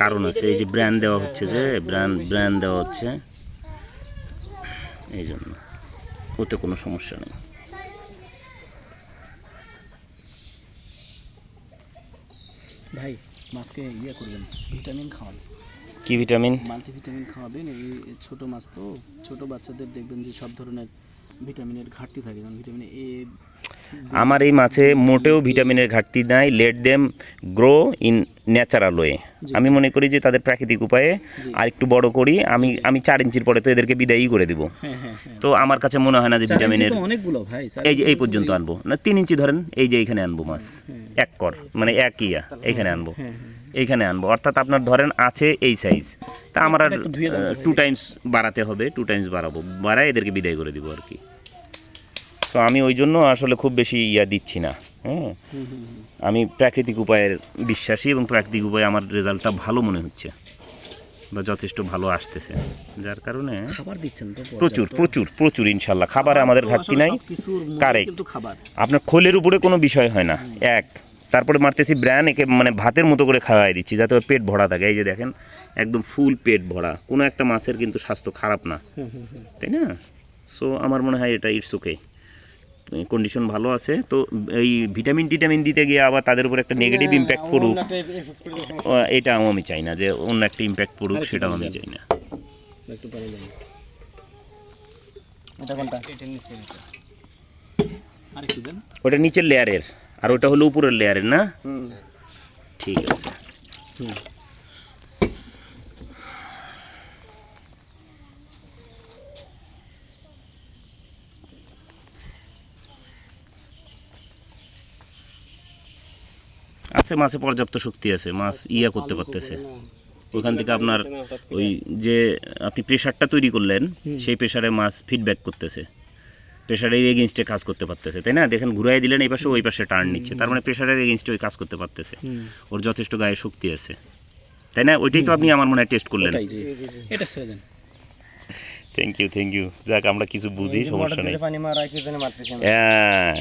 কারণ আছে এই যে ব্র্যান্ড দেওয়া হচ্ছে যে ব্র্যান্ড ব্র্যান্ড দেওয়া হচ্ছে। এই জন্য ওতে কোনো সমস্যা নেই। ভাই মাছকে ইয়ে করবেন ভিটামিন খাওয়ান। কি ভিটামিন মাল্টিভিটামিন খাওয়াবেন এই এই ছোট মাছ তো ছোট বাচ্চাদের দেখবেন যে সব ধরনের ভিটামিনের ঘাটতি থাকে যেমন ভিটামিন এ আমার এই মাছে মোটেও ভিটামিনের ঘাটতি নাই let them grow in natural way আমি মনে করি যে তাদের প্রাকৃতিক উপায়ে আর একটু বড় করি আমি আমি চার ইঞ্চির পরে তো এদেরকে বিদায়ই করে দিব। হ্যাঁ হ্যাঁ হ্যাঁ। তো আমার কাছে মনে হয় না যে ভিটামিনের অনেকগুলো ভাই এই যে এই পর্যন্ত আনব। না তিন ইঞ্চি ধরেন এই যে এইখানে আনব মাছ। এক কর মানে এক ইয়া এইখানে আনব। এইখানে আনব। অর্থাৎ আপনার ধরেন আছে এই সাইজ তা আমার আর টু টাইমস বাড়াতে হবে টু টাইমস বাড়াবো বাড়ায় এদেরকে বিদায় করে দিব আর কি। তো আমি ওই জন্য আসলে খুব বেশি ইয়া দিচ্ছি না হ্যাঁ। আমি প্রাকৃতিক উপায়ের বিশ্বাসী এবং প্রাকৃতিক উপায়ে আমার রেজাল্টটা ভালো মনে হচ্ছে বা যথেষ্ট ভালো আসতেছে যার কারণে খাবার দিচ্ছেন তো প্রচুর প্রচুর প্রচুর ইনশাল্লাহ। খাবারে আমাদের ঘাটতি নাই কারেক্ট কিন্তু খাবার। আপনার খোলের উপরে কোনো বিষয় হয় না এক। তারপরে মারতেছি ব্র্যান একে মানে ভাতের মতো করে খাওয়াই দিচ্ছি যাতে ওর পেট ভরা থাকে। এই যে দেখেন একদম ফুল পেট ভরা। কোনো একটা মাছের কিন্তু স্বাস্থ্য খারাপ না। তাই না? সো আমার মনে হয় এটা ইটস ওকে কন্ডিশন ভালো আছে। তো এই ভিটামিন টিটামিন দিতে গিয়ে আবার তাদের উপর একটা নেগেটিভ ইম্প্যাক্ট পড়ুক। ও, এটাও আমি চাই না যে অন্য একটা ইম্প্যাক্ট পড়ুক সেটাও আমি চাই না। এটা ওটা নিচের লেয়ারের আর ওটা হলো উপরের লেয়ারের না? ঠিক আছে। আছে মাছে পর্যাপ্ত শক্তি আছে মাছ ইয়া করতে পারতেছে। ওইখান থেকে আপনার ওই যে আপনি প্রেশারটা তৈরি করলেন সেই প্রেশারে মাছ ফিডব্যাক করতেছে। প্রেশারের এগেনস্টে কাজ করতে পারতেছে তাই না? দেখেন ঘুরাই দিলেন এই পাশে ওই পাশে টার্ন নিচ্ছে। তার মানে প্রেশারের এগেনস্টে ওই কাজ করতে পারতেছে। ওর যথেষ্ট গায়ে শক্তি আছে। তাই না? ওইটাই তো আপনি আমার মনে হয় টেস্ট করলেন। এটা ছেড়ে দেন। থ্যাংক ইউ থ্যাংক ইউ যাক আমরা কিছু বুঝি সমস্যা নেই। হ্যাঁ।